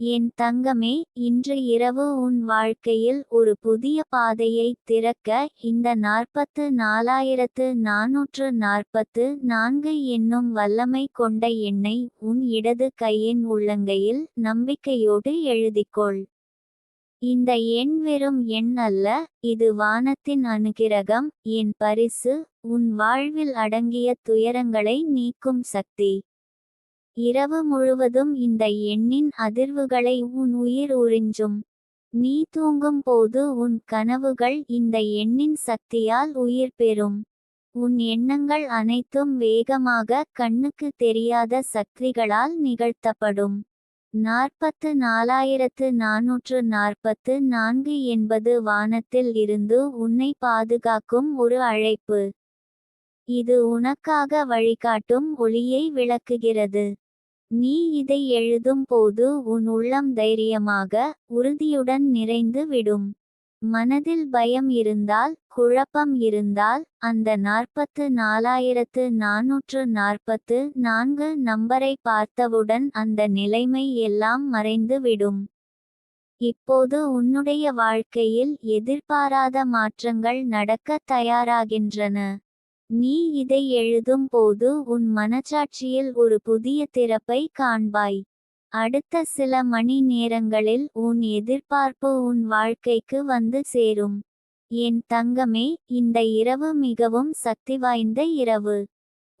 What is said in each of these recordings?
என் தங்கமே இன்று இரவு உன் வாழ்க்கையில் ஒரு புதிய பாதையை திறக்க இந்த நாற்பத்து நாலாயிரத்து நாநூற்று நாற்பத்து நான்கு என்னும் வல்லமை கொண்ட எண்ணை உன் இடது கையின் உள்ளங்கையில் நம்பிக்கையோடு எழுதிக்கொள். இந்த எண் வெறும் எண் அல்ல இது வானத்தின் அனுகிரகம் என் பரிசு உன் வாழ்வில் அடங்கிய துயரங்களை நீக்கும் சக்தி. இரவு முழுவதும் இந்த எண்ணின் அதிர்வுகளை உன் உயிர் உறிஞ்சும். நீ தூங்கும் போது உன் கனவுகள் இந்த எண்ணின் சக்தியால் உயிர் பெறும். உன் எண்ணங்கள் அனைத்தும் வேகமாக கண்ணுக்கு தெரியாத சக்திகளால் நிகழ்த்தப்படும். நாற்பத்து நாலாயிரத்து நாநூற்று நாற்பத்து நான்கு என்பது வானத்தில் இருந்து உன்னை பாதுகாக்கும் ஒரு அழைப்பு. இது உனக்காக வழிகாட்டும் ஒளியை விளக்குகிறது. நீ இதை எழுதும் போது உன் உள்ளம் தைரியமாக உறுதியுடன் நிறைந்து விடும். மனதில் பயம் இருந்தால் குழப்பம் இருந்தால் அந்த நாற்பத்து நாலாயிரத்து நாநூற்று நாற்பத்து நான்கு நம்பரை பார்த்தவுடன் அந்த நிலைமை எல்லாம் மறைந்து விடும். இப்போது உன்னுடைய வாழ்க்கையில் எதிர்பாராத மாற்றங்கள் நடக்க தயாராகின்றன. நீ இதை எழுதும் போது உன் மனச்சாட்சியில் ஒரு புதிய திறப்பை காண்பாய். அடுத்த சில மணி நேரங்களில் உன் எதிர்பார்ப்பு உன் வாழ்க்கைக்கு வந்து சேரும். என் தங்கமே இந்த இரவு மிகவும் சக்தி வாய்ந்த இரவு.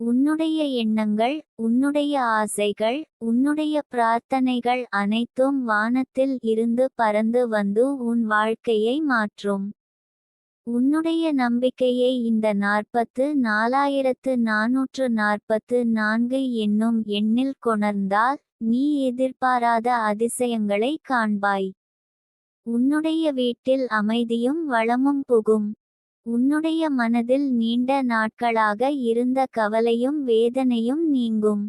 உன்னுடைய எண்ணங்கள் உன்னுடைய ஆசைகள் உன்னுடைய பிரார்த்தனைகள் அனைத்தும் வானத்தில் இருந்து பறந்து வந்து உன் வாழ்க்கையை மாற்றும். உன்னுடைய நம்பிக்கையை இந்த நாற்பத்து நாலாயிரத்து நாநூற்று நாற்பத்து நான்கு என்னும் எண்ணில் கொணர்ந்தால் நீ எதிர்பாராத அதிசயங்களை காண்பாய். உன்னுடைய வீட்டில் அமைதியும் வளமும் புகும். உன்னுடைய மனதில் நீண்ட நாட்களாக இருந்த கவலையும் வேதனையும் நீங்கும்.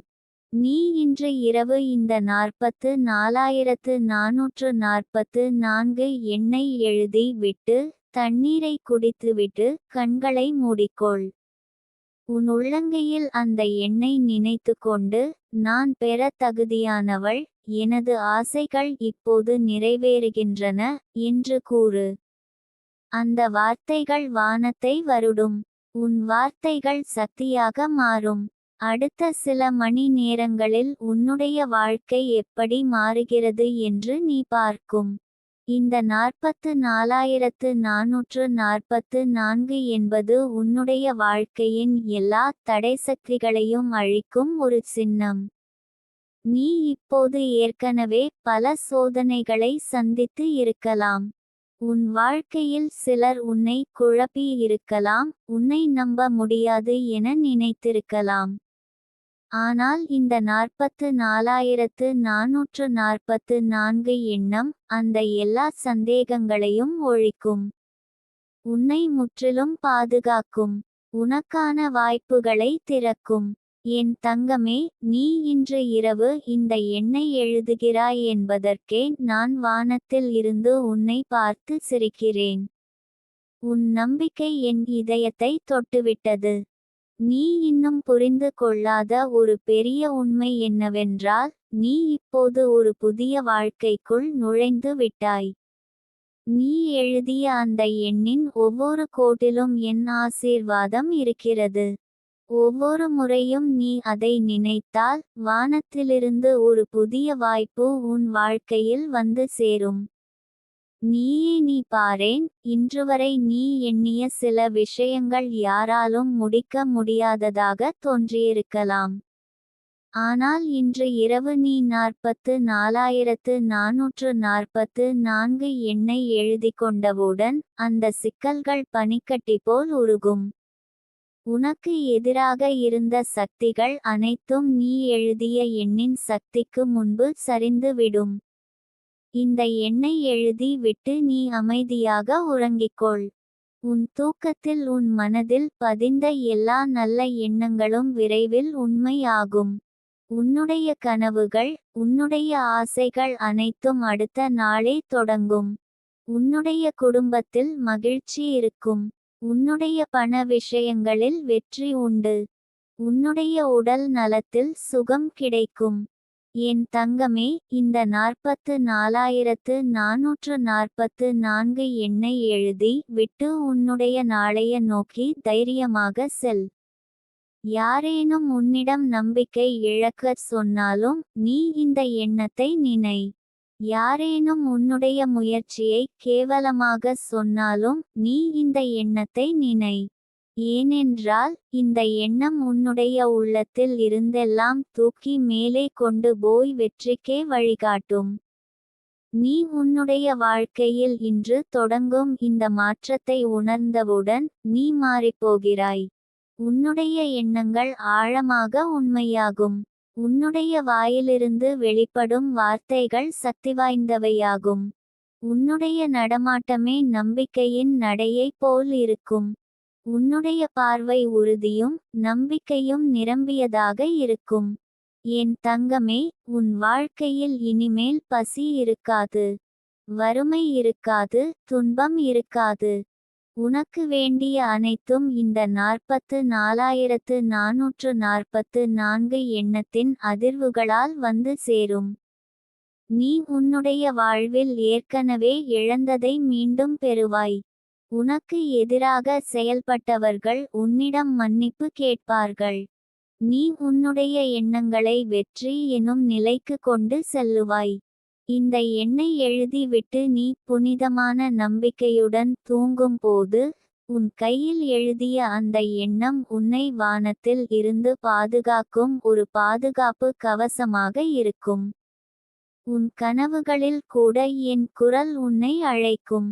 நீ இன்று இரவு இந்த நாற்பத்து நாலாயிரத்து நாநூற்று நாற்பத்து நான்கு எண்ணை எழுதி விட்டு தண்ணீரை குடித்துவிட்டு கண்களை மூடிக்கொள். உன் உள்ளங்கையில் அந்த எண்ணை நினைத்து கொண்டு நான் பெற தகுதியானவள் எனது ஆசைகள் இப்போது நிறைவேறுகின்றன என்று கூறு. அந்த வார்த்தைகள் வானத்தை வருடும். உன் வார்த்தைகள் சக்தியாக மாறும். அடுத்த சில மணி நேரங்களில் உன்னுடைய வாழ்க்கை எப்படி மாறுகிறது என்று நீ பார்க்கும். இந்த நாற்பத்து நாலாயிரத்து நாநூற்று நாற்பத்து நான்கு என்பது உன்னுடைய வாழ்க்கையின் எல்லா தடை சக்திகளையும் அழிக்கும் ஒரு சின்னம். நீ இப்போது ஏற்கனவே பல சோதனைகளை சந்தித்து இருக்கலாம். உன் வாழ்க்கையில் சிலர் உன்னை குழப்பி இருக்கலாம். உன்னை நம்ப முடியாது என நினைத்திருக்கலாம். ஆனால் இந்த நாற்பத்து நாலாயிரத்து நாநூற்று நாற்பத்து நான்கு எண்ணம் அந்த எல்லா சந்தேகங்களையும் ஒழிக்கும். உன்னை முற்றிலும் பாதுகாக்கும். உனக்கான வாய்ப்புகளை திறக்கும். என் தங்கமே நீ இன்று இரவு இந்த எண்ணை எழுதுகிறாய் என்பதற்கே நான் வானத்தில் இருந்து உன்னை பார்த்து சிரிக்கிறேன். உன் நம்பிக்கை என் இதயத்தை தொட்டுவிட்டது. நீ இன்னும் புரிந்து கொள்ளாத ஒரு பெரிய உண்மை என்னவென்றால் நீ இப்போது ஒரு புதிய வாழ்க்கைக்குள் நுழைந்து விட்டாய். நீ எழுதிய அந்த எண்ணின் ஒவ்வொரு கோட்டிலும் என் ஆசீர்வாதம் இருக்கிறது. ஒவ்வொரு முறையும் நீ அதை நினைத்தால் வானத்திலிருந்து ஒரு புதிய வாய்ப்பு உன் வாழ்க்கையில் வந்து சேரும். நீயே நீ பாரேன் இன்றுவரை நீ எண்ணிய சில விஷயங்கள் யாராலும் முடிக்க முடியாததாக தோன்றியிருக்கலாம். ஆனால் இன்று இரவு நீ நாற்பத்து நாலாயிரத்து நாநூற்று நாற்பத்து நான்கு எண்ணை எழுதி கொண்டவுடன் அந்த சிக்கல்கள் பனிக்கட்டி போல் உருகும். உனக்கு எதிராக இருந்த சக்திகள் அனைத்தும் நீ எழுதிய எண்ணின் சக்திக்கு முன்பு சரிந்துவிடும். இந்த எண்ணை எழுதி விட்டு நீ அமைதியாக உறங்கிக்கொள். உன் தூக்கத்தில் உன் மனதில் பதிந்த எல்லா நல்ல எண்ணங்களும் விரைவில் உண்மையாகும் உன்னுடைய கனவுகள் உன்னுடைய ஆசைகள் அனைத்தும் அடுத்த நாளே தொடங்கும். உன்னுடைய குடும்பத்தில் மகிழ்ச்சி இருக்கும். உன்னுடைய பண விஷயங்களில் வெற்றி உண்டு. உன்னுடைய உடல் நலத்தில் சுகம் கிடைக்கும். என் தங்கமே இந்த நாற்பத்து நாலாயிரத்து நாநூற்று நாற்பத்து நான்கு எண்ணை எழுதி விட்டு உன்னுடைய நாளைய நோக்கி தைரியமாக செல். யாரேனும் உன்னிடம் நம்பிக்கை இழக்கச் சொன்னாலும் நீ இந்த எண்ணத்தை நினை. யாரேனும் உன்னுடைய முயற்சியை கேவலமாகச் சொன்னாலும் நீ இந்த எண்ணத்தை நினை. ஏனென்றால் இந்த எண்ணம் உன்னுடைய உள்ளத்தில் இருந்தெல்லாம் தூக்கி மேலே கொண்டு போய் வெற்றிக்கே வழிகாட்டும். நீ உன்னுடைய வாழ்க்கையில் இன்று தொடங்கும் இந்த மாற்றத்தை உணர்ந்தவுடன் நீ மாறிப்போகிறாய். உன்னுடைய எண்ணங்கள் ஆழமாக உண்மையாகும். உன்னுடைய வாயிலிருந்து வெளிப்படும் வார்த்தைகள் சக்தி வாய்ந்தவையாகும் உன்னுடைய நடமாட்டமே நம்பிக்கையின் நடையைப் போல் இருக்கும். உன்னுடைய பார்வை உறுதியும் நம்பிக்கையும் நிரம்பியதாக இருக்கும். என் தங்கமே உன் வாழ்க்கையில் இனிமேல் பசி இருக்காது. வறுமை இருக்காது துன்பம் இருக்காது. உனக்கு வேண்டிய அனைத்தும் இந்த நாற்பத்து நாலாயிரத்து நாநூற்று நாற்பத்து நான்கு எண்ணத்தின் அதிர்வுகளால் வந்து சேரும். நீ உன்னுடைய வாழ்வில் ஏற்கனவே இழந்ததை மீண்டும் பெறுவாய். உனக்கு எதிராக செயல்பட்டவர்கள் உன்னிடம் மன்னிப்பு கேட்பார்கள். நீ உன்னுடைய எண்ணங்களை வெற்றி எனும் நிலைக்கு கொண்டு செல்லுவாய். இந்த எண்ணை எழுதிவிட்டு நீ புனிதமான நம்பிக்கையுடன் தூங்கும் போது உன் கையில் எழுதிய அந்த எண்ணம் உன்னை வானத்தில் இருந்து பாதுகாக்கும் ஒரு பாதுகாப்பு கவசமாக இருக்கும். உன் கனவுகளில் கூட என் குரல் உன்னை அழைக்கும்.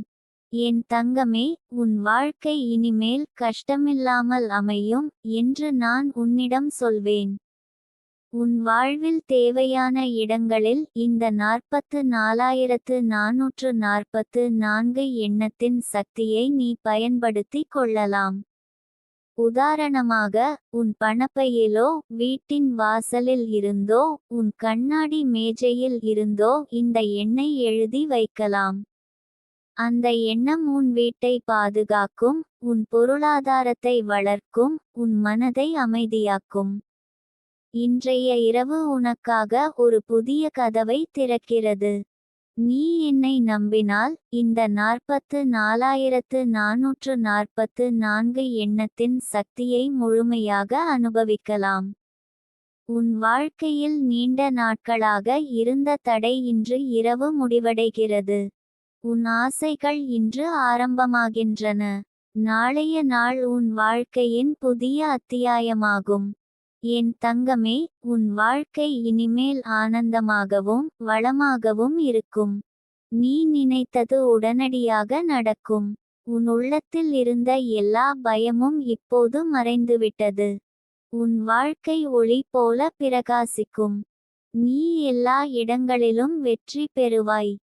என் தங்கமே உன் வாழ்க்கை இனிமேல் கஷ்டமில்லாமல் அமையும் என்று நான் உன்னிடம் சொல்வேன். உன் வாழ்வில் தேவையான இடங்களில் இந்த நாற்பத்து நாலாயிரத்து நாநூற்று நாற்பத்து நான்கு எண்ணத்தின் சக்தியை நீ பயன்படுத்தி கொள்ளலாம். உதாரணமாக உன் பணப்பையிலோ வீட்டின் வாசலில் இருந்தோ உன் கண்ணாடி மேஜையில் இருந்தோ இந்த எண்ணை எழுதி வைக்கலாம். அந்த எண்ணம் உன் வீட்டை பாதுகாக்கும் உன் பொருளாதாரத்தை வளர்க்கும் உன் மனதை அமைதியாக்கும். இன்றைய இரவு உனக்காக ஒரு புதிய கதவை திறக்கிறது. நீ என்னை நம்பினால் இந்த நாற்பத்து நாலாயிரத்து நாநூற்று நாற்பத்து நான்கு எண்ணத்தின் சக்தியை முழுமையாக அனுபவிக்கலாம். உன் வாழ்க்கையில் நீண்ட நாட்களாக இருந்த தடை இன்று இரவு முடிவடைகிறது. உன் ஆசைகள் இன்று ஆரம்பமாகின்றன. நாளைய நாள் உன் வாழ்க்கையின் புதிய அத்தியாயமாகும். என் தங்கமே உன் வாழ்க்கை இனிமேல் ஆனந்தமாகவும் வளமாகவும் இருக்கும். நீ நினைத்தது உடனடியாக நடக்கும். உன் உள்ளத்தில் இருந்த எல்லா பயமும் இப்போது மறைந்துவிட்டது. உன் வாழ்க்கை ஒளி போல பிரகாசிக்கும். நீ எல்லா இடங்களிலும் வெற்றி பெறுவாய்.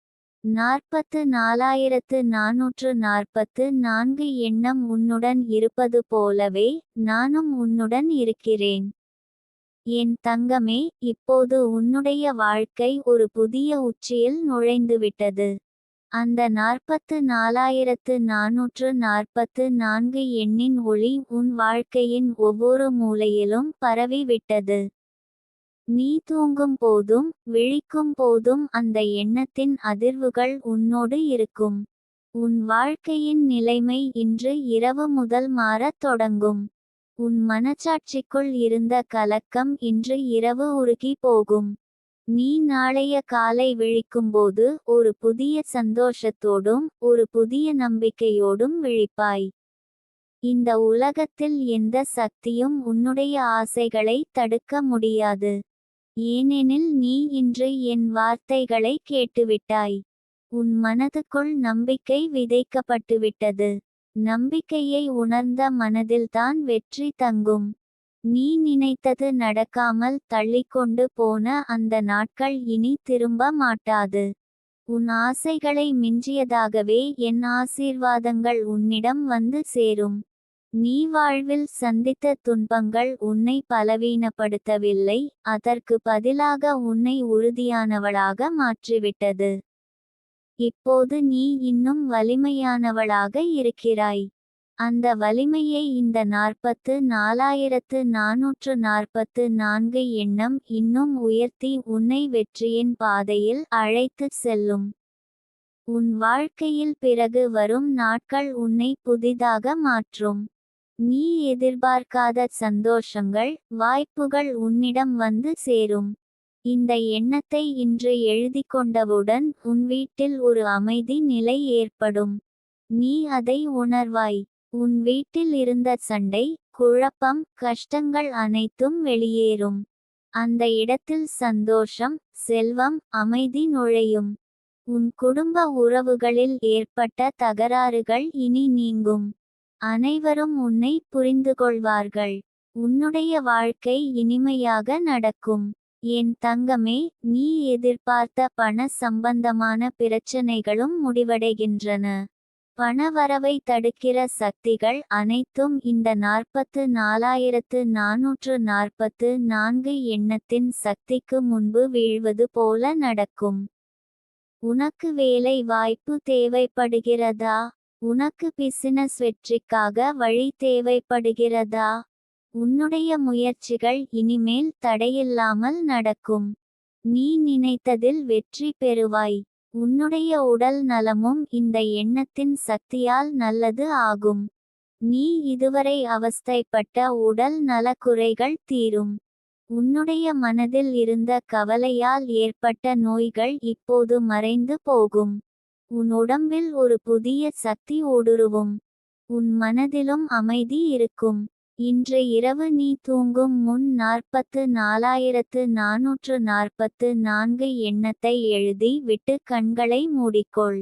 நாற்பத்து நாலாயிரத்து நாநூற்று நாற்பத்து நான்கு எண்ணம் உன்னுடன் இருப்பது போலவே நானும் உன்னுடன் இருக்கிறேன். என் தங்கமே இப்போது உன்னுடைய வாழ்க்கை ஒரு புதிய உச்சியில் நுழைந்துவிட்டது. அந்த நாற்பத்து நாலாயிரத்து நாநூற்று நாற்பத்து நான்கு எண்ணின் ஒளி உன் வாழ்க்கையின் ஒவ்வொரு மூலையிலும் பரவிவிட்டது. நீ தூங்கும் போதும் விழிக்கும் போதும் அந்த எண்ணத்தின் அதிர்வுகள் உன்னோடு இருக்கும். உன் வாழ்க்கையின் நிலைமை இன்று இரவு முதல் மாறத் தொடங்கும். உன் மனச்சாட்சிக்குள் இருந்த கலக்கம் இன்று இரவு உருகி போகும். நீ நாளைய காலை விழிக்கும்போது ஒரு புதிய சந்தோஷத்தோடும் ஒரு புதிய நம்பிக்கையோடும் விழிப்பாய். இந்த உலகத்தில் எந்த சக்தியும் உன்னுடைய ஆசைகளை தடுக்க முடியாது. ஏனெனில் நீ இன்று என் வார்த்தைகளை கேட்டுவிட்டாய். உன் மனதுக்குள் நம்பிக்கை விதைக்கப்பட்டுவிட்டது. நம்பிக்கையை உணர்ந்த மனதில்தான் வெற்றி தங்கும். நீ நினைத்தது நடக்காமல் தள்ளிக்கொண்டு போன அந்த நாட்கள் இனி திரும்ப மாட்டாது. உன் ஆசைகளை மிஞ்சியதாகவே என் ஆசீர்வாதங்கள் உன்னிடம் வந்து சேரும். நீ வாழ்வில் சந்தித்த துன்பங்கள் உன்னை பலவீனப்படுத்தவில்லை அதற்கு பதிலாக உன்னை உறுதியானவளாக மாற்றிவிட்டது. இப்போது நீ இன்னும் வலிமையானவளாக இருக்கிறாய். அந்த வலிமையை இந்த நாற்பத்து நாலாயிரத்து நாநூற்று நாற்பத்து நான்கு எண்ணம் இன்னும் உயர்த்தி உன்னை வெற்றியின் பாதையில் அழைத்துச் செல்லும். உன் வாழ்க்கையில் பிறகு வரும் நாட்கள் உன்னை புதிதாக மாற்றும். நீ எதிர்பார்க்காத சந்தோஷங்கள் வாய்ப்புகள் உன்னிடம் வந்து சேரும். இந்த எண்ணத்தை இன்று எழுதிக் கொண்டவுடன் உன் வீட்டில் ஒரு அமைதி நிலை ஏற்படும். நீ அதை உணர்வாய். உன் வீட்டில் இருந்த சண்டை குழப்பம் கஷ்டங்கள் அனைத்தும் வெளியேறும். அந்த இடத்தில் சந்தோஷம் செல்வம் அமைதி நுழையும். உன் குடும்ப உறவுகளில் ஏற்பட்ட தகராறுகள் இனி நீங்கும். அனைவரும் உன்னை புரிந்துகொள்வார்கள். உன்னுடைய வாழ்க்கை இனிமையாக நடக்கும். என் தங்கமே நீ எதிர்பார்த்த பண சம்பந்தமான பிரச்சனைகளும் முடிவடைகின்றன. பணவரவை தடுக்கிற சக்திகள் அனைத்தும் இந்த நாற்பத்து நாலாயிரத்து நாநூற்று நாற்பத்து நான்கு எண்ணத்தின் சக்திக்கு முன்பு வீழ்வது போல நடக்கும். உனக்கு வேலை வாய்ப்பு தேவைப்படுகிறதா? உனக்கு பிசினஸ் வெற்றிக்காக வழி தேவைப்படுகிறதா? உன்னுடைய முயற்சிகள் இனிமேல் தடையில்லாமல் நடக்கும். நீ நினைத்ததில் வெற்றி பெறுவாய். உன்னுடைய உடல் நலமும் இந்த எண்ணத்தின் சக்தியால் நல்லது ஆகும். நீ இதுவரை அவஸ்தைப்பட்ட உடல் நலக்குறைகள் தீரும். உன்னுடைய மனதில் இருந்த கவலையால் ஏற்பட்ட நோய்கள் இப்போது மறைந்து போகும். உன் உடம்பில் ஒரு புதிய சக்தி ஊடுருவும் உன் மனதிலும் அமைதி இருக்கும். இன்று இரவு நீ தூங்கும் முன் நாற்பத்து நாலாயிரத்து நாநூற்று நாற்பத்து நான்கு எண்ணத்தை எழுதி விட்டு கண்களை மூடிக்கொள்.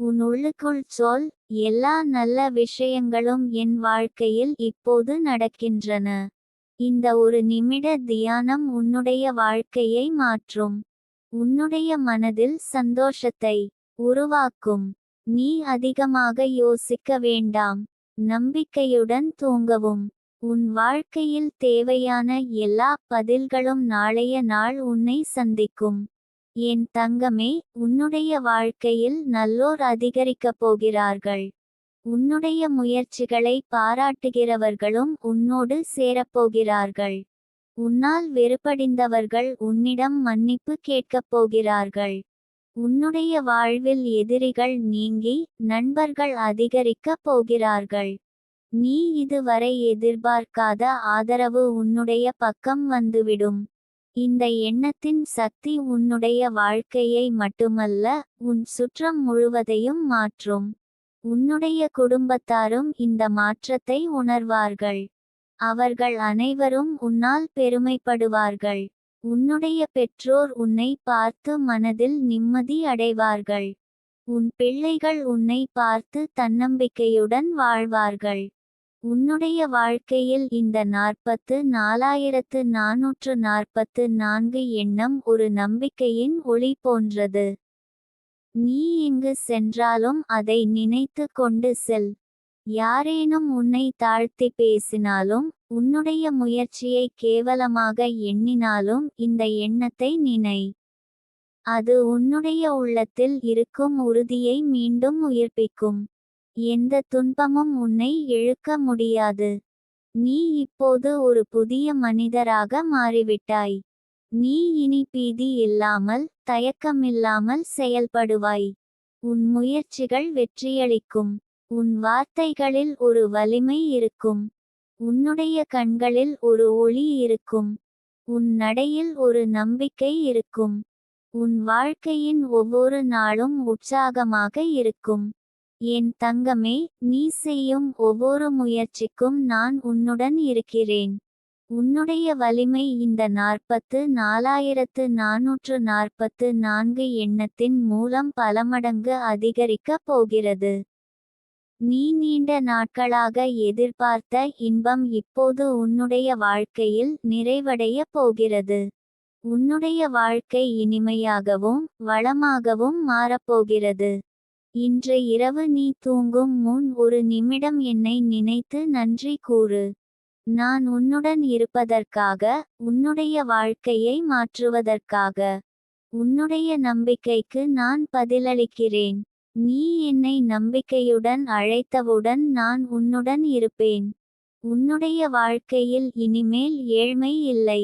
உன் உள்ளுக்குள் சொல் எல்லா நல்ல விஷயங்களும் என் வாழ்க்கையில் இப்போது நடக்கின்றன. இந்த ஒரு நிமிட தியானம் உன்னுடைய வாழ்க்கையை மாற்றும். உன்னுடைய மனதில் சந்தோஷத்தை உருவாக்கும். நீ அதிகமாக யோசிக்க வேண்டாம். நம்பிக்கையுடன் தூங்கவும். உன் வாழ்க்கையில் தேவையான எல்லா பதில்களும் நாளைய நாள் உன்னை சந்திக்கும். என் தங்கமே உன்னுடைய வாழ்க்கையில் நல்லோர் அதிகரிக்கப் போகிறார்கள். உன்னுடைய முயற்சிகளை பாராட்டுகிறவர்களும் உன்னோடு சேரப்போகிறார்கள் உன்னால் வெறுப்படிந்தவர்கள் உன்னிடம் மன்னிப்பு கேட்கப் போகிறார்கள். உன்னுடைய வாழ்வில் எதிரிகள் நீங்கி நண்பர்கள் அதிகரிக்கப் போகிறார்கள். நீ இதுவரை எதிர்பார்க்காத ஆதரவு உன்னுடைய பக்கம் வந்துவிடும். இந்த எண்ணத்தின் சக்தி உன்னுடைய வாழ்க்கையை மட்டுமல்ல உன் சுற்றம் முழுவதையும் மாற்றும். உன்னுடைய குடும்பத்தாரும் இந்த மாற்றத்தை உணர்வார்கள். அவர்கள் அனைவரும் உன்னால் பெருமைப்படுவார்கள். உன்னுடைய பெற்றோர் உன்னை பார்த்து மனதில் நிம்மதி அடைவார்கள். உன் பிள்ளைகள் உன்னை பார்த்து தன்னம்பிக்கையுடன் வாழ்வார்கள். உன்னுடைய வாழ்க்கையில் இந்த நாற்பத்து நாலாயிரத்து நாநூற்று நாற்பத்து நான்கு எண்ணம் ஒரு நம்பிக்கையின் ஒளி போன்றது. நீ எங்கு சென்றாலும் அதை நினைத்து கொண்டு செல். யாரேனும் உன்னை தாழ்த்தி பேசினாலும் உன்னுடைய முயற்சியை கேவலமாக எண்ணினாலும் இந்த எண்ணத்தை நினை. அது உன்னுடைய உள்ளத்தில் இருக்கும் உறுதியை மீண்டும் உயிர்ப்பிக்கும். எந்த துன்பமும் உன்னை இழுக்க முடியாது. நீ இப்போது ஒரு புதிய மனிதராக மாறிவிட்டாய். நீ இனி பீதி இல்லாமல் தயக்கமில்லாமல் செயல்படுவாய். உன் முயற்சிகள் வெற்றியளிக்கும். உன் வார்த்தைகளில் ஒரு வலிமை இருக்கும். உன்னுடைய கண்களில் ஒரு ஒளி இருக்கும். உன் நடையில் ஒரு நம்பிக்கை இருக்கும். உன் வாழ்க்கையின் ஒவ்வொரு நாளும் உற்சாகமாக இருக்கும். என் தங்கமே நீ செய்யும் ஒவ்வொரு முயற்சிக்கும் நான் உன்னுடன் இருக்கிறேன். உன்னுடைய வலிமை இந்த நாற்பத்து நாலாயிரத்து நாநூற்று நாற்பத்து நான்கு எண்ணத்தின் மூலம் பல மடங்கு அதிகரிக்கப் போகிறது. நீ நீண்ட நாட்களாக எதிர்பார்த்த இன்பம் இப்போது உன்னுடைய வாழ்க்கையில் நிறைவடைய போகிறது. உன்னுடைய வாழ்க்கை இனிமையாகவும் வளமாகவும் மாறப்போகிறது. இன்று இரவு நீ தூங்கும் முன் ஒரு நிமிடம் என்னை நினைத்து நன்றி கூறு. நான் உன்னுடன் இருப்பதற்காக உன்னுடைய வாழ்க்கையை மாற்றுவதற்காக. உன்னுடைய நம்பிக்கைக்கு நான் பதிலளிக்கிறேன். நீ என்னை நம்பிக்கையுடன் அழைத்தவுடன் நான் உன்னுடன் இருப்பேன். உன்னுடைய வாழ்க்கையில் இனிமேல் ஏழ்மை இல்லை.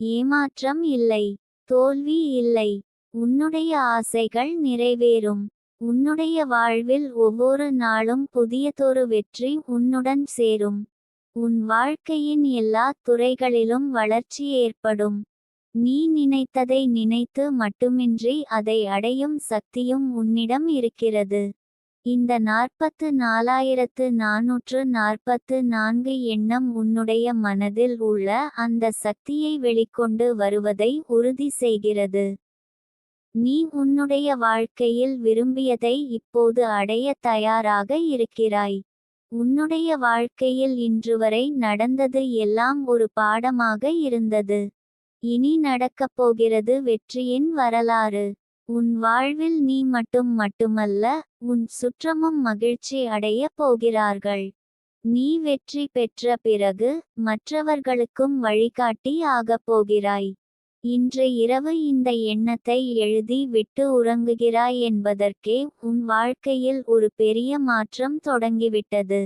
ஏமாற்றம் இல்லை. தோல்வி இல்லை. உன்னுடைய ஆசைகள் நிறைவேறும். உன்னுடைய வாழ்வில் ஒவ்வொரு நாளும் புதியதொரு வெற்றி உன்னுடன் சேரும். உன் வாழ்க்கையின் எல்லா துறைகளிலும் வளர்ச்சி ஏற்படும். நீ நினைத்ததை நினைத்து மட்டுமின்றி அதை அடையும் சக்தியும் உன்னிடம் இருக்கிறது. இந்த நாற்பத்து நாலாயிரத்து நாநூற்று நாற்பத்து நான்கு எண்ணம் உன்னுடைய மனதில் உள்ள அந்த சக்தியை வெளிக்கொண்டு வருவதை உறுதி செய்கிறது. நீ உன்னுடைய வாழ்க்கையில் விரும்பியதை இப்போது அடைய தயாராக இருக்கிறாய். உன்னுடைய வாழ்க்கையில் இன்றுவரை நடந்தது எல்லாம் ஒரு பாடமாக இருந்தது. இனி நடக்கப் போகிறது வெற்றியின் வரலாறு. உன் வாழ்வில் நீ மட்டும் மட்டுமல்ல உன் சுற்றமும் மகிழ்ச்சி அடைய போகிறார்கள். நீ வெற்றி பெற்ற பிறகு மற்றவர்களுக்கும் வழிகாட்டி ஆகப் போகிறாய். இன்று இரவு இந்த எண்ணத்தை எழுதி விட்டு உறங்குகிறாய் என்பதற்கே உன் வாழ்க்கையில் ஒரு பெரிய மாற்றம் தொடங்கிவிட்டது.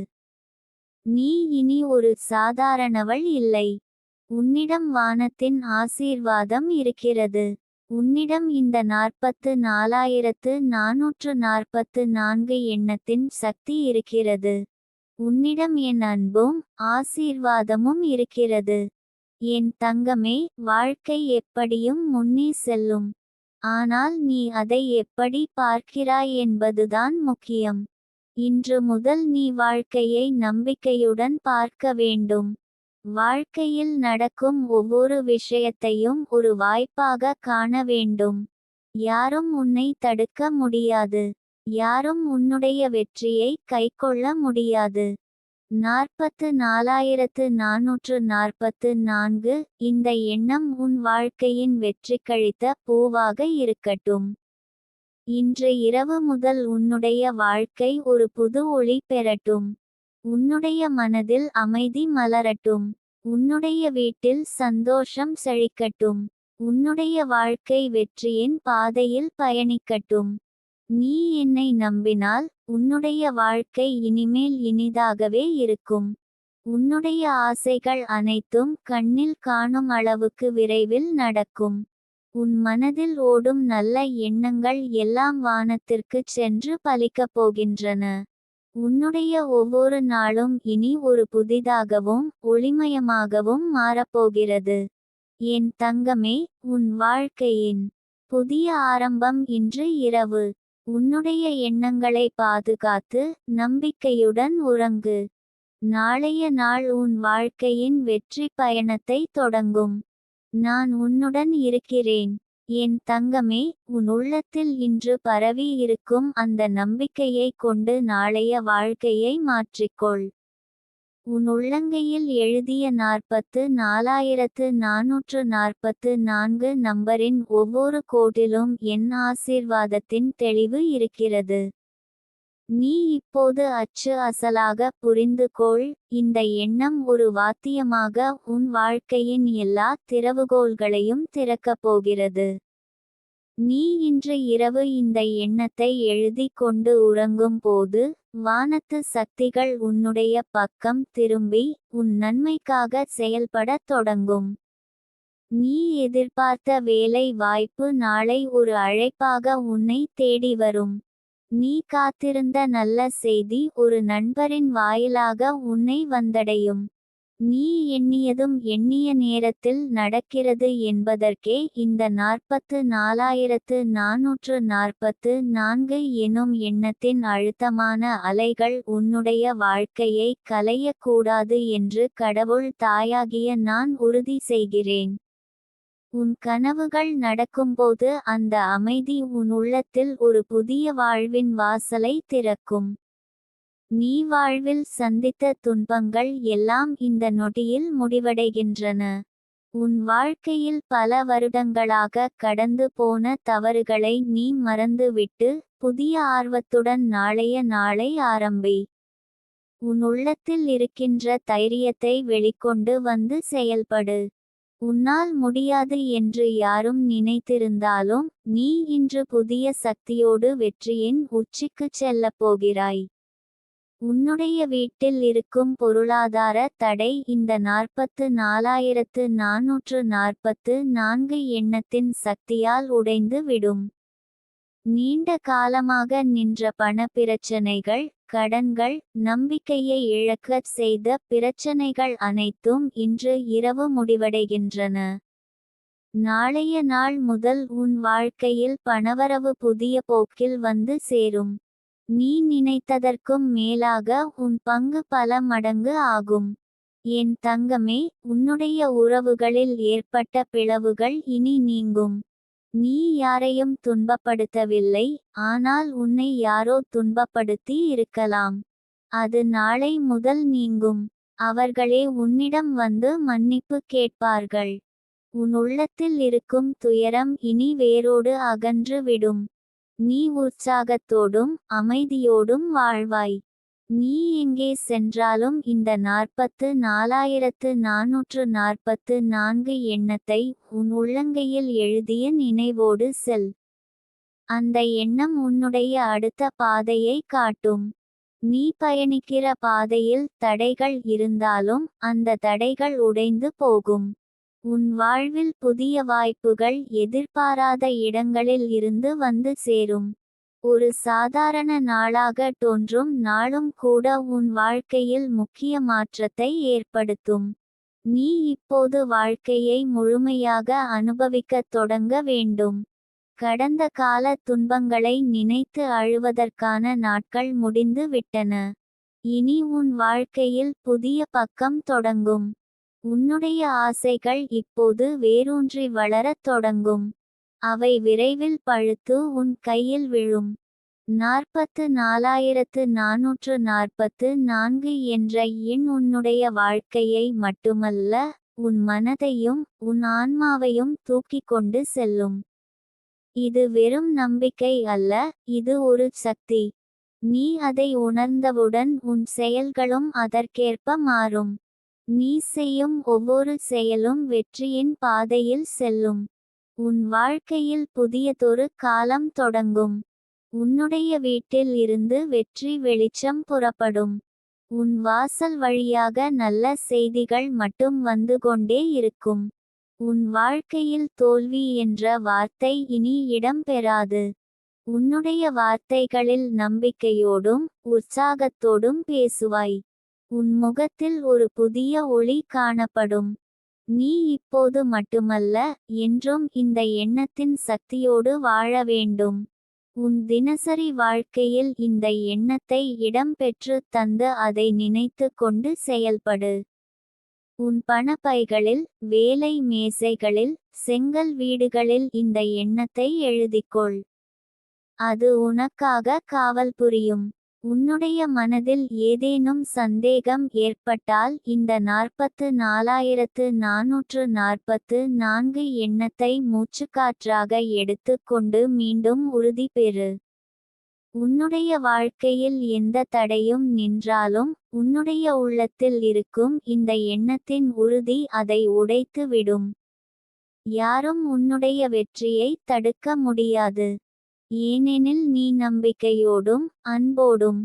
நீ இனி ஒரு சாதாரணவள் இல்லை. உன்னிடம் வானத்தின் ஆசீர்வாதம் இருக்கிறது. உன்னிடம் இந்த நாற்பத்து நாலாயிரத்து நாநூற்று நாற்பத்து நான்கு எண்ணத்தின் சக்தி இருக்கிறது. உன்னிடம் என் அன்பும் ஆசீர்வாதமும் இருக்கிறது. என் தங்கமே வாழ்க்கை எப்படியும் முன்னே செல்லும். ஆனால் நீ அதை எப்படி பார்க்கிறாய் என்பதுதான் முக்கியம். இன்று முதல் நீ வாழ்க்கையை நம்பிக்கையுடன் பார்க்க வேண்டும். வாழ்க்கையில் நடக்கும் ஒவ்வொரு விஷயத்தையும் ஒரு வாய்ப்பாக காண வேண்டும். யாரும் உன்னை தடுக்க முடியாது. யாரும் உன்னுடைய வெற்றியை கைக்கொள்ள முடியாது. நாற்பத்து நாலாயிரத்து நாநூற்று நாற்பத்து நான்கு இந்த எண்ணம் உன் வாழ்க்கையின் வெற்றி கழித்த பூவாக இருக்கட்டும். இன்று இரவு முதல் உன்னுடைய வாழ்க்கை ஒரு புது ஒளி பெறட்டும். உன்னுடைய மனதில் அமைதி மலரட்டும். உன்னுடைய வீட்டில் சந்தோஷம் செழிக்கட்டும். உன்னுடைய வாழ்க்கை வெற்றியின் பாதையில் பயணிக்கட்டும். நீ என்னை நம்பினால் உன்னுடைய வாழ்க்கை இனிமேல் இனிதாகவே இருக்கும். உன்னுடைய ஆசைகள் அனைத்தும் கண்ணில் காணும் அளவுக்கு விரைவில் நடக்கும். உன் மனதில் ஓடும் நல்ல எண்ணங்கள் எல்லாம் வானத்திற்குச் சென்று பலிக்கப் போகின்றன. உன்னுடைய ஒவ்வொரு நாளும் இனி ஒரு புதிதாகவும் ஒளிமயமாகவும் மாறப்போகிறது. என் தங்கமே உன் வாழ்க்கையின் புதிய ஆரம்பம் இன்று இரவு. உன்னுடைய எண்ணங்களை பாதுகாத்து நம்பிக்கையுடன் உறங்கு. நாளைய நாள் உன் வாழ்க்கையின் வெற்றி பயணத்தை தொடங்கும். நான் உன்னுடன் இருக்கிறேன். என் தங்கமே உன் உள்ளத்தில் இன்று பரவி இருக்கும் அந்த நம்பிக்கையை கொண்டு நாளைய வாழ்க்கையை மாற்றிக்கொள். உன் உள்ளங்கையில் எழுதிய நாற்பத்து நாலாயிரத்து நாநூற்று நாற்பத்து நான்கு நம்பரின் ஒவ்வொரு கோட்டிலும் என் ஆசீர்வாதத்தின் தெளிவு இருக்கிறது. நீ இப்போது அச்சு அசலாக புரிந்து கொள் இந்த எண்ணம் ஒரு வாத்தியமாக உன் வாழ்க்கையின் எல்லா திறவுகோள்களையும் திறக்கப் போகிறது. நீ இன்று இரவு இந்த எண்ணத்தை எழுதி கொண்டு உறங்கும் போது வானத்து சக்திகள் உன்னுடைய பக்கம் திரும்பி உன் நன்மைக்காக செயல்படத் தொடங்கும். நீ எதிர்பார்த்த வேலை வாய்ப்பு நாளை ஒரு அழைப்பாக உன்னை தேடி வரும். நீ காத்திருந்த நல்ல செய்தி ஒரு நண்பரின் வாயிலாக உன்னை வந்தடையும். நீ எண்ணியதும் எண்ணிய நேரத்தில் நடக்கிறது என்பதற்கே இந்த நாற்பத்து நாலாயிரத்து நாநூற்று நாற்பத்து நான்கு எனும் எண்ணத்தின் அழுத்தமான அலைகள் உன்னுடைய வாழ்க்கையை கலையக்கூடாது என்று கடவுள் தாயாகிய நான் உறுதி செய்கிறேன். உன் கனவுகள் நடக்கும்போது அந்த அமைதி உன் உள்ளத்தில் ஒரு புதிய வாழ்வின் வாசலை திறக்கும். நீ வாழ்வில் சந்தித்த துன்பங்கள் எல்லாம் இந்த நொடியில் முடிவடைகின்றன. உன் வாழ்க்கையில் பல வருடங்களாக கடந்து போன தவறுகளை நீ மறந்துவிட்டு புதிய ஆர்வத்துடன் நாளைய நாளை ஆரம்பி. உன் உள்ளத்தில் இருக்கின்ற தைரியத்தை வெளிக்கொண்டு வந்து செயல்படு. உன்னால் முடியாது என்று யாரும் நினைத்திருந்தாலும் நீ இன்று புதிய சக்தியோடு வெற்றியின் உச்சிக்குச் செல்லப் போகிறாய். உன்னுடைய வீட்டில் இருக்கும் பொருளாதார தடை இந்த நாற்பத்து நாலாயிரத்து நாநூற்று நாற்பத்து நான்கு எண்ணத்தின் சக்தியால் உடைந்து விடும். நீண்ட காலமாக நின்ற பண பிரச்சனைகள் கடன்கள் நம்பிக்கையை இழக்கச் செய்த பிரச்சனைகள் அனைத்தும் இன்று இரவு முடிவடைகின்றன. நாளைய நாள் முதல் உன் வாழ்க்கையில் பணவரவு புதிய போக்கில் வந்து சேரும். நீ நினைத்ததற்கும் மேலாக உன் பங்கு பல மடங்கு ஆகும். என் தங்கமே உன்னுடைய உறவுகளில் ஏற்பட்ட பிளவுகள் இனி நீங்கும். நீ யாரையும் துன்பப்படுத்தவில்லை ஆனால் உன்னை யாரோ துன்பப்படுத்தி இருக்கலாம். அது நாளை முதல் நீங்கும். அவர்களே உன்னிடம் வந்து மன்னிப்பு கேட்பார்கள். உன் உள்ளத்தில் இருக்கும் துயரம் இனி வேரோடு அகன்று விடும். நீ உற்சாகத்தோடும் அமைதியோடும் வாழ்வாய். நீ எங்கே சென்றாலும் இந்த நாற்பத்து நாலாயிரத்து நாநூற்று நாற்பத்து நான்கு எண்ணத்தை உன் உள்ளங்கையில் எழுதிய நினைவோடு செல். அந்த எண்ணம் உன்னுடைய அடுத்த பாதையை காட்டும். நீ பயணிக்கிற பாதையில் தடைகள் இருந்தாலும் அந்த தடைகள் உடைந்து போகும். உன் வாழ்வில் புதிய வாய்ப்புகள் எதிர்பாராத இடங்களில் இருந்து வந்து சேரும். ஒரு சாதாரண நாளாக தோன்றும் நாளும் கூட உன் வாழ்க்கையில் முக்கிய மாற்றத்தை ஏற்படுத்தும். நீ இப்போது வாழ்க்கையை முழுமையாக அனுபவிக்கத் தொடங்க வேண்டும். கடந்த கால துன்பங்களை நினைத்து அழுவதற்கான நாட்கள் முடிந்து விட்டன. இனி உன் வாழ்க்கையில் புதிய பக்கம் தொடங்கும். உன்னுடைய ஆசைகள் இப்போது வேரூன்றி வளரத் தொடங்கும். அவை விரைவில் பழுத்து உன் கையில் விழும். நாற்பத்து நாலாயிரத்து நாநூற்று நாற்பத்து நான்கு என்ற எண் உன்னுடைய வாழ்க்கையை மட்டுமல்ல உன் மனதையும் உன் ஆன்மாவையும் தூக்கிக் கொண்டு செல்லும். இது வெறும் நம்பிக்கை அல்ல இது ஒரு சக்தி. நீ அதை உணர்ந்தவுடன் உன் செயல்களும் அதற்கேற்ப மாறும். நீ செய்யும் ஒவ்வொரு செயலும் வெற்றியின் பாதையில் செல்லும். உன் வாழ்க்கையில் புதியதொரு காலம் தொடங்கும். உன்னுடைய வீட்டில் இருந்து வெற்றி வெளிச்சம் புறப்படும். உன் வாசல் வழியாக நல்ல செய்திகள் மட்டும் வந்து கொண்டே இருக்கும். உன் வாழ்க்கையில் தோல்வி என்ற வார்த்தை இனி இடம் பெறாது. உன்னுடைய வார்த்தைகளில் நம்பிக்கையோடும் உற்சாகத்தோடும் பேசுவாய். உன் முகத்தில் ஒரு புதிய ஒளி காணப்படும். நீ இப்போது மட்டுமல்ல என்றும் இந்த எண்ணத்தின் சக்தியோடு வாழ வேண்டும். உன் தினசரி வாழ்க்கையில் இந்த எண்ணத்தை இடம்பெற்று தந்து அதை நினைத்து கொண்டு செயல்படு. உன் பணப்பைகளில் வேலை மேசைகளில் செங்கல் வீடுகளில் இந்த எண்ணத்தை எழுதிக்கொள். அது உனக்காக காவல் புரியும். உன்னுடைய மனதில் ஏதேனும் சந்தேகம் ஏற்பட்டால் இந்த நாற்பத்து நாலாயிரத்து நாநூற்று நாற்பத்து நான்கு எண்ணத்தை மூச்சுக்காற்றாக எடுத்து கொண்டு மீண்டும் உறுதி பெறு. உன்னுடைய வாழ்க்கையில் எந்த தடையும் நின்றாலும் உன்னுடைய உள்ளத்தில் இருக்கும் இந்த எண்ணத்தின் உறுதி அதை உடைத்து விடும் யாரும் உன்னுடைய வெற்றியை தடுக்க முடியாது. ஏனெனில் நீ நம்பிக்கையோடும் அன்போடும்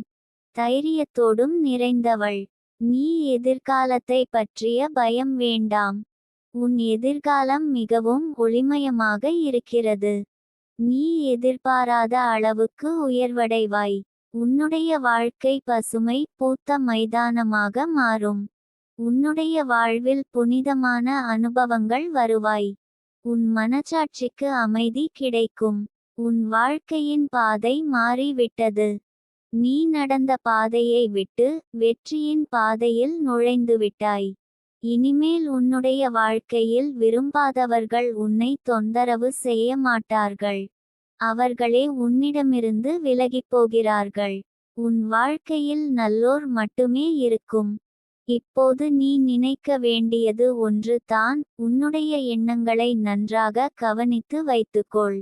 தைரியத்தோடும் நிறைந்தவள். நீ எதிர்காலத்தை பற்றிய பயம் வேண்டாம். உன் எதிர்காலம் மிகவும் ஒளிமயமாக இருக்கிறது. நீ எதிர்பாராத அளவுக்கு உயர்வடைவாய். உன்னுடைய வாழ்க்கை பசுமை பூத்த மைதானமாக மாறும். உன்னுடைய வாழ்வில் புனிதமான அனுபவங்கள் வருவாய். உன் மனச்சாட்சிக்கு அமைதி கிடைக்கும். உன் வாழ்க்கையின் பாதை மாறிவிட்டது. நீ நடந்த பாதையை விட்டு வெற்றியின் பாதையில் நுழைந்துவிட்டாய் இனிமேல் உன்னுடைய வாழ்க்கையில் விரும்பாதவர்கள் உன்னை தொந்தரவு செய்ய மாட்டார்கள். அவர்களே உன்னிடமிருந்து விலகிப் போகிறார்கள். உன் வாழ்க்கையில் நல்லோர் மட்டுமே இருக்கும். இப்போது நீ நினைக்க வேண்டியது ஒன்று தான் உன்னுடைய எண்ணங்களை நன்றாக கவனித்து வைத்துக்கொள்.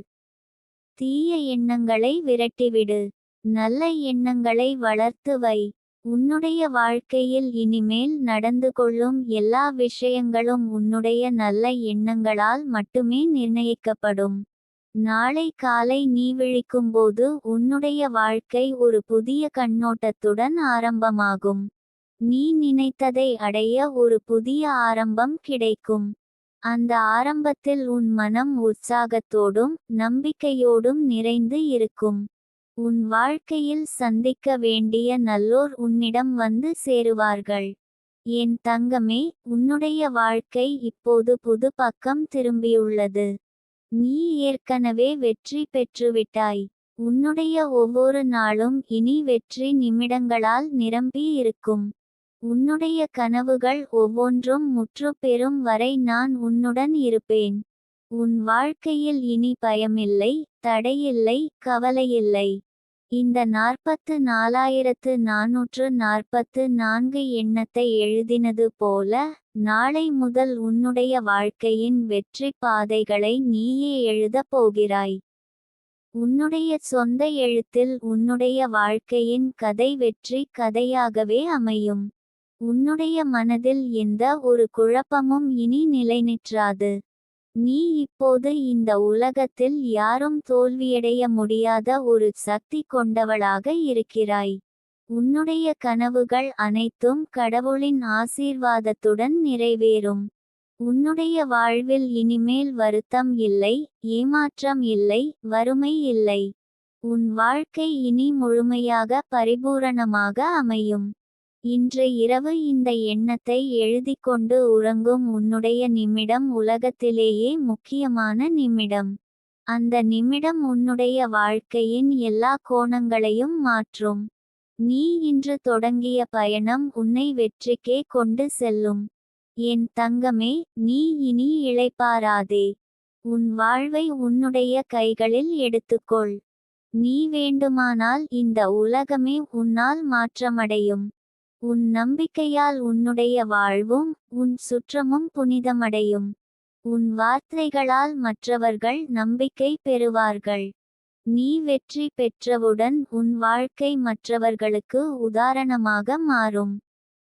தீய எண்ணங்களை விரட்டிவிடு. நல்ல எண்ணங்களை வளர்த்து வை. உன்னுடைய வாழ்க்கையில் இனிமேல் நடந்து கொள்ளும் எல்லா விஷயங்களும் உன்னுடைய நல்ல எண்ணங்களால் மட்டுமே நிர்ணயிக்கப்படும். நாளை காலை நீ விழிக்கும்போது உன்னுடைய வாழ்க்கை ஒரு புதிய கண்ணோட்டத்துடன் ஆரம்பமாகும். நீ நினைத்ததை அடைய ஒரு புதிய ஆரம்பம் கிடைக்கும். அந்த ஆரம்பத்தில் உன் மனம் உற்சாகத்தோடும் நம்பிக்கையோடும் நிறைந்து இருக்கும். உன் வாழ்க்கையில் சந்திக்க வேண்டிய நல்லோர் உன்னிடம் வந்து சேருவார்கள். என் தங்கமே உன்னுடைய வாழ்க்கை இப்போது புது பக்கம் திரும்பியுள்ளது. நீ ஏற்கனவே வெற்றி பெற்றுவிட்டாய். உன்னுடைய ஒவ்வொரு நாளும் இனி வெற்றி நிமிடங்களால் நிரம்பி இருக்கும். உன்னுடைய கனவுகள் ஒவ்வொன்றும் முற்றுப்பெறும் வரை நான் உன்னுடன் இருப்பேன். உன் வாழ்க்கையில் இனி பயமில்லை தடையில்லை கவலையில்லை. இந்த நாற்பத்து நாலாயிரத்து நாநூற்று நாற்பத்து நான்கு எண்ணத்தை எழுதினது போல நாளை முதல் உன்னுடைய வாழ்க்கையின் வெற்றி பாதைகளை நீயே எழுதப் போகிறாய். உன்னுடைய சொந்த எழுத்தில் உன்னுடைய வாழ்க்கையின் கதை வெற்றி கதையாகவே அமையும். உன்னுடைய மனதில் எந்த ஒரு குழப்பமும் இனி நிலைநிற்றாது. நீ இப்போது இந்த உலகத்தில் யாரும் தோல்வியடைய முடியாத ஒரு சக்தி கொண்டவளாக இருக்கிறாய். உன்னுடைய கனவுகள் அனைத்தும் கடவுளின் ஆசீர்வாதத்துடன் நிறைவேறும். உன்னுடைய வாழ்வில் இனிமேல் வருத்தம் இல்லை ஏமாற்றம் இல்லை வறுமை இல்லை. உன் வாழ்க்கை இனி முழுமையாக பரிபூரணமாக அமையும். இன்று இரவு இந்த எண்ணத்தை எழுதிக்கொண்டு உறங்கும் உன்னுடைய நிமிடம் உலகத்திலேயே முக்கியமான நிமிடம். அந்த நிமிடம் உன்னுடைய வாழ்க்கையின் எல்லா கோணங்களையும் மாற்றும். நீ இன்று தொடங்கிய பயணம் உன்னை வெற்றிக்கே கொண்டு செல்லும். என் தங்கமே நீ இனி இழைப்பாராதே உன் வாழ்வை உன்னுடைய கைகளில் எடுத்துக்கொள். நீ வேண்டுமானால் இந்த உலகமே உன்னால் மாற்றமடையும். உன் நம்பிக்கையால் உன்னுடைய வாழ்வும் உன் சுற்றமும் புனிதமடையும். உன் வார்த்தைகளால் மற்றவர்கள் நம்பிக்கை பெறுவார்கள். நீ வெற்றி பெற்றவுடன் உன் வாழ்க்கை மற்றவர்களுக்கு உதாரணமாக மாறும்.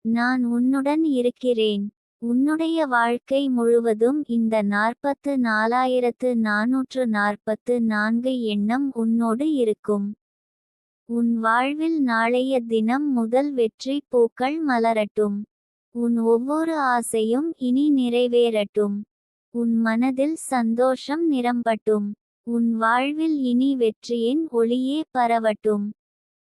நான் உன்னுடன் இருக்கிறேன். உன்னுடைய வாழ்க்கை முழுவதும் இந்த நாற்பத்து நாலாயிரத்து நாநூற்று நாற்பத்து நான்கு எண்ணம் உன்னோடு இருக்கும். உன் வாழ்வில் நாளைய தினம் முதல் வெற்றி பூக்கள் மலரட்டும். உன் ஒவ்வொரு ஆசையும் இனி நிறைவேறட்டும். உன் மனதில் சந்தோஷம் நிரம்பட்டும். உன் வாழ்வில் இனி வெற்றியின் ஒளியே பரவட்டும்.